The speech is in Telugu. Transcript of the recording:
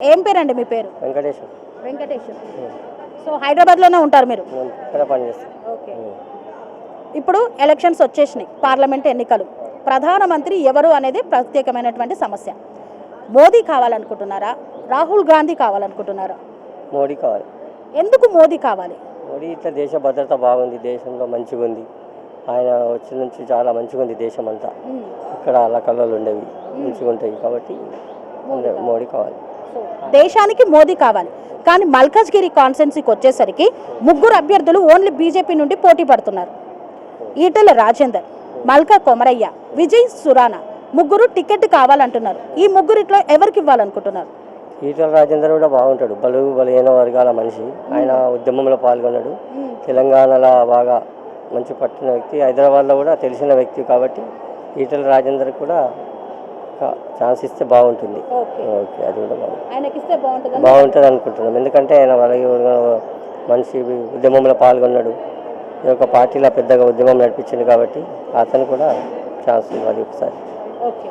ఏం పేరండి మీ పేరు? వెంకటేశ్వర వెంకటేశ్వర సో హైదరాబాద్లోనే ఉంటారు మీరు? నేను ఇక్కడ పనిచేస్తాను ఓకే. ఇప్పుడు ఎలక్షన్స్ వచ్చేసినాయి పార్లమెంట్ ఎన్నికలు. ప్రధానమంత్రి ఎవరు అనేది ప్రత్యేకమైనటువంటి సమస్య. మోదీ కావాలనుకుంటున్నారా? రాహుల్ గాంధీ కావాలనుకుంటున్నారా? మోడీ కావాలి. ఎందుకు మోదీ కావాలి? మోడీ ఇట్లా దేశ భద్రత బాగుంది దేశంలో మంచిగా ఉంది. ఆయన వచ్చిన నుంచి చాలా మంచిగా ఉంది దేశం అంతా ఇక్కడ అలా కళ్ళలు ఉండేవి మంచిగా ఉంటాయి కాబట్టి మోడీ కావాలి. దేశానికి మోదీ కావాలి. కానీ మల్కజ్గిరి కాన్స్టెన్సీకి వచ్చేసరికి ముగ్గురు అభ్యర్థులు ఓన్లీ బీజేపీ నుండి పోటీ పడుతున్నారు. ఈటల రాజేందర్ మల్కా కొమరయ్య విజయ్ సురానా ముగ్గురు టికెట్ కావాలంటున్నారు. ఈ ముగ్గురిట్లో ఎవరికి ఇవ్వాలనుకుంటున్నారు? ఈటల రాజేందర్ కూడా బాగుంటాడు. బలుగు బలహీన వర్గాల మనిషి. ఆయన ఉద్యమంలో పాల్గొన్నాడు. తెలంగాణలో బాగా మంచి పట్టిన వ్యక్తి. హైదరాబాద్లో కూడా తెలిసిన వ్యక్తి కాబట్టి ఈటల రాజేందర్ కూడా ఛాన్స్ ఇస్తే బాగుంటుంది. ఓకే. అది కూడా బాగుంటుంది బాగుంటుంది అనుకుంటున్నాం. ఎందుకంటే ఆయన వాళ్ళకి మనిషి ఉద్యమంలో పాల్గొన్నాడు. ఈ యొక్క పార్టీలో పెద్దగా ఉద్యమం నడిపించింది కాబట్టి అతను కూడా ఛాన్స్ ఇవ్వాలి ఒకసారి. ఓకే.